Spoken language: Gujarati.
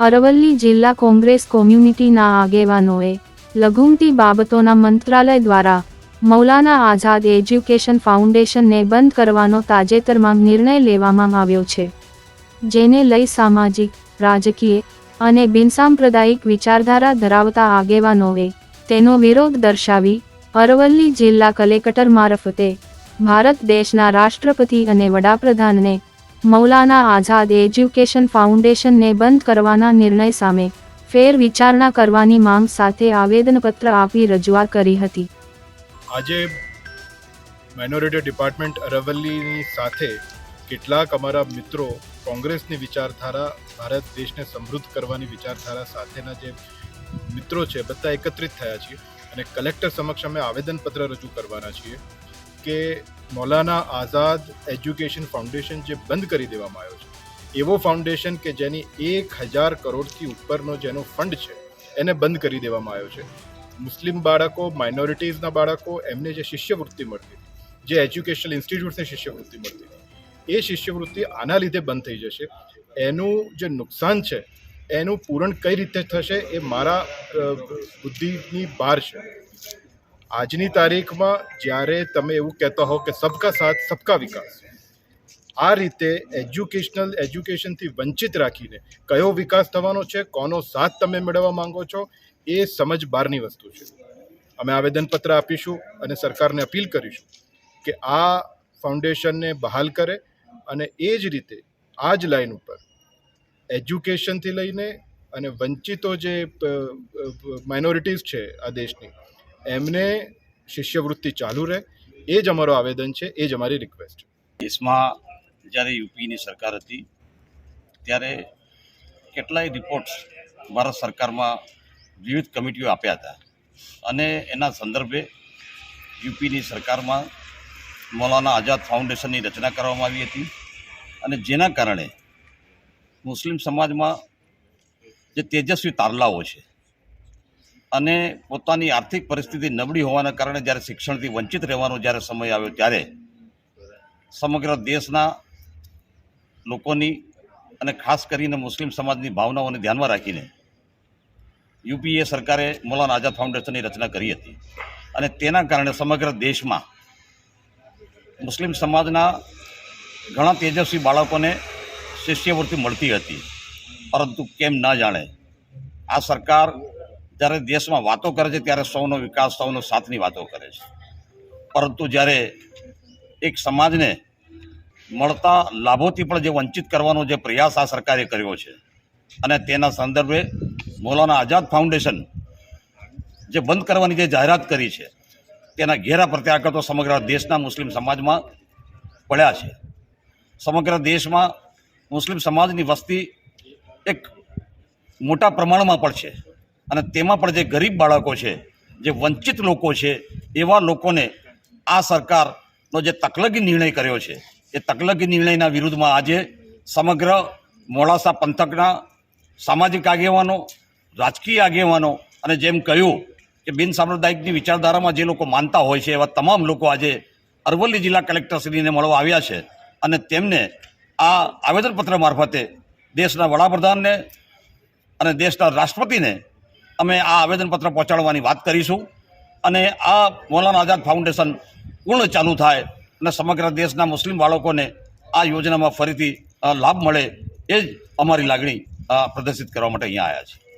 અરવલ્લી જિલ્લા કોંગ્રેસ કોમ્યુનિટીના આગેવાનોએ લઘુમતી બાબતોના મંત્રાલય દ્વારા મૌલાના આઝાદ એજ્યુકેશન ફાઉન્ડેશનને બંધ કરવાનો તાજેતરમાં નિર્ણય લેવામાં આવ્યો છે, જેને લઈ સામાજિક, રાજકીય અને બિનસાંપ્રદાયિક વિચારધારા ધરાવતા આગેવાનોએ તેનો વિરોધ દર્શાવી અરવલ્લી જિલ્લા કલેક્ટર મારફતે ભારત દેશના રાષ્ટ્રપતિ અને વડાપ્રધાનને મૌલાના આઝાદ એજ્યુકેશન ફાઉન્ડેશનને બંધ કરવાના નિર્ણય સામે ફેર વિચારણા કરવાની માંગ સાથે આવેદનપત્ર આપી રજૂઆત કરી હતી. આજે માઇનોરિટી ડિપાર્ટમેન્ટ અરવલ્લીની સાથે કેટલાક અમારા મિત્રો કોંગ્રેસની વિચારધારા, ભારત દેશને સમૃદ્ધ કરવાની વિચારધારા સાથેના જે મિત્રો છે, બધા એકત્રિત થયા છીએ અને કલેક્ટર સમક્ષ અમે આવેદનપત્ર રજૂ કરવાના છીએ. કે મૌલાના આઝાદ એજ્યુકેશન ફાઉન્ડેશન જે બંધ કરી દેવામાં આવ્યો છે, એવો ફાઉન્ડેશન કે જેની એક હજાર કરોડથી ઉપરનો જેનો ફંડ છે, એને બંધ કરી દેવામાં આવ્યો છે. મુસ્લિમ બાળકો માઇનોરિટીઝના બાળકો, એમને જે શિષ્યવૃત્તિ મળતી જે એજ્યુકેશનલ ઇન્સ્ટિટ્યૂટ્સની શિષ્યવૃત્તિ મળતી એ શિષ્યવૃત્તિ આના લીધે બંધ થઈ જશે. એનું જે નુકસાન છે, એનું પૂરણ કઈ રીતે થશે, એ મારા બુદ્ધિની બહાર છે. આજની તારીખમાં જ્યારે તમે એવું કહેતા હો કે સબકા સાથ, સબકા વિકાસ. આ રીતે એજ્યુકેશનલ એજ્યુકેશનથી વંચિત રાખીને કયો વિકાસ થવાનો છે, કોનો સાથ તમે મેળવવા માંગો છો, એ સમજ બહારની વસ્તુ છે. અમે આવેદનપત્ર આપીશું અને સરકારને અપીલ કરીશું કે આ ફાઉન્ડેશનને બહાલ કરે અને એ જ રીતે આ જ લાઈન ઉપર એજ્યુકેશનથી લઈને અને વંચિતો જે માઇનોરિટીઝ છે આ દેશની એમને શિષ્યવૃત્તિ ચાલુ રહે. એ જ અમારો આવેદન છે, એ જ અમારી રિક્વેસ્ટ દેશમાં જ્યારે યુપીની સરકાર હતી, ત્યારે કેટલાય રિપોર્ટ્સ ભારત સરકારમાં વિવિધ કમિટીઓ આપ્યા હતા. અને એના સંદર્ભે યુપીની સરકારમાં મૌલાના આઝાદ ફાઉન્ડેશનની રચના કરવામાં આવી હતી. અને જેના કારણે મુસ્લિમ સમાજમાં જે તેજસ્વી તારલાઓ છે અને પોતાની આર્થિક પરિસ્થિતિ નબળી હોવાના કારણે જ્યારે શિક્ષણથી વંચિત રહેવાનો જ્યારે સમય આવ્યો ત્યારે સમગ્ર દેશના લોકોની અને ખાસ કરીને મુસ્લિમ સમાજની ભાવનાઓને ધ્યાનમાં રાખીને યુપીએ સરકારે મૌલાના આઝાદ ફાઉન્ડેશનની રચના કરી હતી. અને તેના કારણે સમગ્ર દેશમાં મુસ્લિમ સમાજના ઘણા તેજસ્વી બાળકોને શિષ્યવૃત્તિ મળતી હતી. પરંતુ કેમ ના જાણે આ સરકાર જ્યારે દેશમાં વાતો કરે છે, ત્યારે સૌનો વિકાસ, સૌનો સાથની વાતો કરે છે. પરંતુ જ્યારે એક સમાજને મળતા લાભોથી પણ જે વંચિત કરવાનો જે પ્રયાસ આ સરકારે કર્યો છે અને તેના સંદર્ભે મૌલાના આઝાદ ફાઉન્ડેશન જે બંધ કરવાની જે જાહેરાત કરી છે, તેના ઘેરા પ્રત્યાઘાતો સમગ્ર દેશના મુસ્લિમ સમાજમાં પડ્યા છે. સમગ્ર દેશમાં મુસ્લિમ સમાજની વસ્તી એક મોટા પ્રમાણમાં પણ છે. અને તેમાં પણ જે ગરીબ બાળકો છે, જે વંચિત લોકો છે, એવા લોકોને આ સરકારનો જે તકલગી નિર્ણય કર્યો છે, એ તકલગી નિર્ણયના વિરુદ્ધમાં આજે સમગ્ર મોડાસા પંથકના સામાજિક આગેવાનો, રાજકીય આગેવાનો અને જેમ કહ્યું કે બિનસાંપ્રદાયિકની વિચારધારામાં જે લોકો માનતા હોય છે, એવા તમામ લોકો આજે અરવલ્લી જિલ્લા કલેક્ટરશ્રીને મળવા આવ્યા છે અને તેમને આ આવેદનપત્ર મારફતે દેશના વડાપ્રધાનને અને દેશના રાષ્ટ્રપતિને અમે આ આવેદનપત્ર પહોંચાડવાની વાત કરીશું અને આ મૌલાના આઝાદ ફાઉન્ડેશન પૂર્ણ ચાલુ થાય અને સમગ્ર દેશના મુસ્લિમ બાળકોને આ યોજનામાં ફરીથી લાભ મળે એ જ અમારી લાગણી પ્રદર્શિત કરવા માટે અહીંયા આવ્યા છે